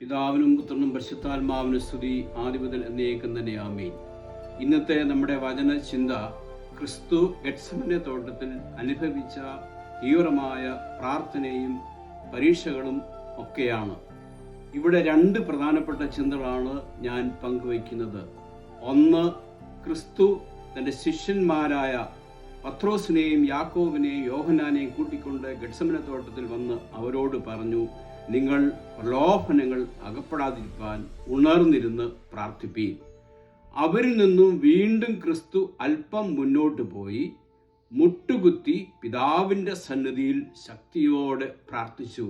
പിതാവിനും പുത്രനും പരിശുദ്ധാത്മാവിനും സ്തുതി ആദിമുതൽ എന്നേക്കും തന്നെ ആമീൻ. ഇന്നത്തെ നമ്മുടെ വചന ചിന്ത ക്രിസ്തു ഗഡ്സമന്റെ തോട്ടത്തിൽ അനുഭവിച്ച തീവ്രമായ പ്രാർത്ഥനയും പരീക്ഷകളും ഒക്കെയാണ്. ഇവിടെ രണ്ട് പ്രധാനപ്പെട്ട ചിന്തകളാണ് ഞാൻ പങ്കുവയ്ക്കുന്നത്. ഒന്ന് ക്രിസ്തു തന്റെ ശിഷ്യന്മാരായ പത്രോസിനെയും യാക്കോബിനെയും യോഹനാനെയും കൂട്ടിക്കൊണ്ട് ഗഡ്സമന തോട്ടത്തിൽ വന്ന് അവരോട് പറഞ്ഞു നിങ്ങൾ പ്രലോഭനങ്ങൾ അകപ്പെടാതിരിക്കാൻ ഉണർന്നിരുന്ന് പ്രാർത്ഥിപ്പീൻ. അവരിൽ നിന്നും വീണ്ടും ക്രിസ്തു അല്പം മുന്നോട്ട് പോയി മുട്ടുകുത്തി പിതാവിന്റെ സന്നിധിയിൽ ശക്തിയോടെ പ്രാർത്ഥിച്ചു.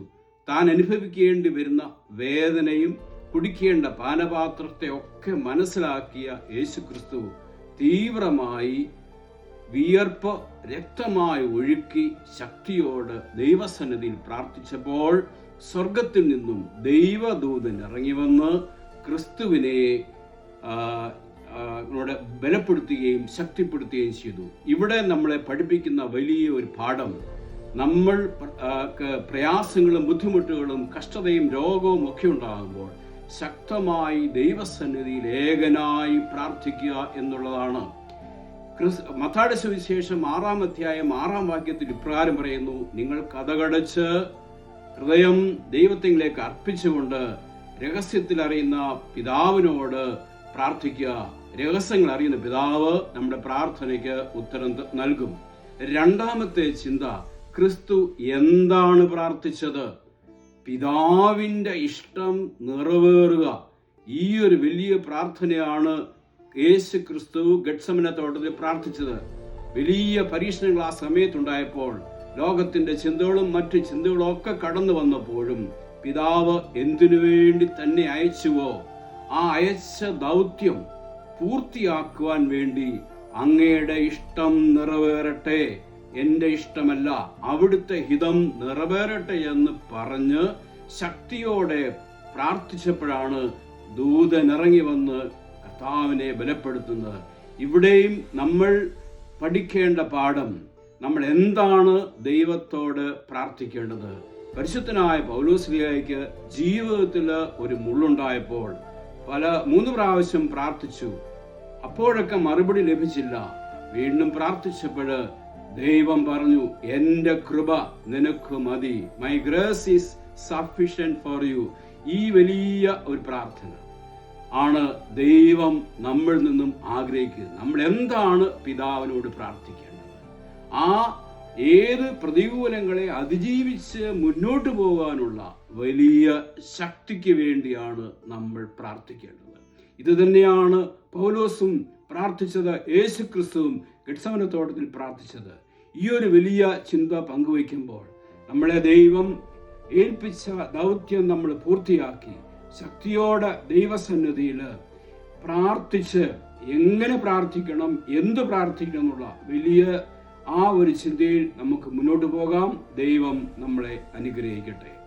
താൻ അനുഭവിക്കേണ്ടി വരുന്ന വേദനയും കുടിക്കേണ്ട പാനപാത്രത്തെ ഒക്കെ മനസ്സിലാക്കിയ യേശുക്രിസ്തു തീവ്രമായി വിയർപ്പ് രക്തമായി ഒഴുക്കി ശക്തിയോട് ദൈവസന്നിധിയിൽ പ്രാർത്ഥിച്ചപ്പോൾ സ്വർഗത്തിൽ നിന്നും ദൈവദൂതൻ ഇറങ്ങി വന്ന് ക്രിസ്തുവിനെ ബലപ്പെടുത്തുകയും ശക്തിപ്പെടുത്തുകയും ചെയ്തു. ഇവിടെ നമ്മളെ പഠിപ്പിക്കുന്ന വലിയ ഒരു പാഠം നമ്മൾ പ്രയാസങ്ങളും ബുദ്ധിമുട്ടുകളും കഷ്ടതയും രോഗവും ഒക്കെ ഉണ്ടാകുമ്പോൾ ശക്തമായി ദൈവസന്നിധിയിൽ ഏകനായി പ്രാർത്ഥിക്കുക എന്നുള്ളതാണ്. ക്രിസ് മത്താടെ സുവിശേഷം ആറാം അധ്യായം ആറാം വാക്യത്തിൽ ഇപ്രകാരം പറയുന്നു നിങ്ങൾ കഥകടച്ച് ഹൃദയം ദൈവത്തിലേക്ക് അർപ്പിച്ചുകൊണ്ട് രഹസ്യത്തിൽ അറിയുന്ന പിതാവിനോട് പ്രാർത്ഥിക്കുക. രഹസ്യങ്ങൾ അറിയുന്ന പിതാവ് നമ്മുടെ പ്രാർത്ഥനയ്ക്ക് ഉത്തരം നൽകും. രണ്ടാമത്തെ ചിന്ത ക്രിസ്തു എന്താണ് പ്രാർത്ഥിച്ചത്? പിതാവിന്റെ ഇഷ്ടം നിറവേറുക. ഈ ഒരു വലിയ പ്രാർത്ഥനയാണ് യേശു ക്രിസ്തു ഗഡ്സമന തോട്ടത്തിൽ പ്രാർത്ഥിച്ചത്. വലിയ പരീക്ഷണങ്ങൾ ആ സമയത്തുണ്ടായപ്പോൾ ലോകത്തിന്റെ ചിന്തകളും മറ്റ് ചിന്തകളും ഒക്കെ കടന്നു വന്നപ്പോഴും പിതാവ് എന്തിനു വേണ്ടി തന്നെ അയച്ചുവോ? ആ അയച്ച ദൗത്യം പൂർത്തിയാക്കുവാൻ വേണ്ടി അങ്ങയുടെ ഇഷ്ടം നിറവേറട്ടെ. എന്റെ ഇഷ്ടമല്ല അവിടുത്തെ ഹിതം നിറവേറട്ടെ എന്ന് പറഞ്ഞ് ശക്തിയോടെ പ്രാർത്ഥിച്ചപ്പോഴാണ് ദൂതൻ ഇറങ്ങി വന്ന് കർത്താവിനെ ബലപ്പെടുത്തുന്നത്. ഇവിടെയും നമ്മൾ പഠിക്കേണ്ട പാഠം നമ്മൾ എന്താണ് ദൈവത്തോട് പ്രാർത്ഥിക്കേണ്ടത്? പരിശുദ്ധനായ പൗലോസ്ലിയായിക്ക് ജീവിതത്തിൽ ഒരു മുള്ളുണ്ടായപ്പോൾ പല മൂന്ന് പ്രാവശ്യം പ്രാർത്ഥിച്ചു. അപ്പോഴൊക്കെ മറുപടി ലഭിച്ചില്ല. വീണ്ടും പ്രാർത്ഥിച്ചപ്പോൾ ദൈവം പറഞ്ഞു എന്റെ കൃപ നിനക്ക് മതി. My grace is sufficient for you ഈ വലിയ ഒരു പ്രാർത്ഥന ആണ് ദൈവം നമ്മളിൽ നിന്നും ആഗ്രഹിക്കുന്നത്. നമ്മൾ എന്താണ് പിതാവിനോട് പ്രാർത്ഥിക്കേണ്ടത് ആ ഏത് പ്രതികൂലങ്ങളെ അതിജീവിച്ച് മുന്നോട്ട് പോകാനുള്ള വലിയ ശക്തിക്ക് വേണ്ടിയാണ് നമ്മൾ പ്രാർത്ഥിക്കേണ്ടത്. ഇത് തന്നെയാണ് പൗലോസും പ്രാർത്ഥിച്ചത് യേശു ക്രിസ്തുവും ഗഡ്സമനത്തോട്ടത്തിൽ പ്രാർത്ഥിച്ചത്. ഈ ഒരു വലിയ ചിന്ത പങ്കുവയ്ക്കുമ്പോൾ നമ്മളെ ദൈവം ഏൽപ്പിച്ച ദൗത്യം നമ്മൾ പൂർത്തിയാക്കി ശക്തിയോടെ ദൈവസന്നിധിയിൽ പ്രാർത്ഥിച്ച് എങ്ങനെ പ്രാർത്ഥിക്കണം എന്ത് പ്രാർത്ഥിക്കണം എന്നുള്ള വലിയ ആ ഒരു ചിന്തയിൽ നമുക്ക് മുന്നോട്ട് പോകാം. ദൈവം നമ്മളെ അനുഗ്രഹിക്കട്ടെ.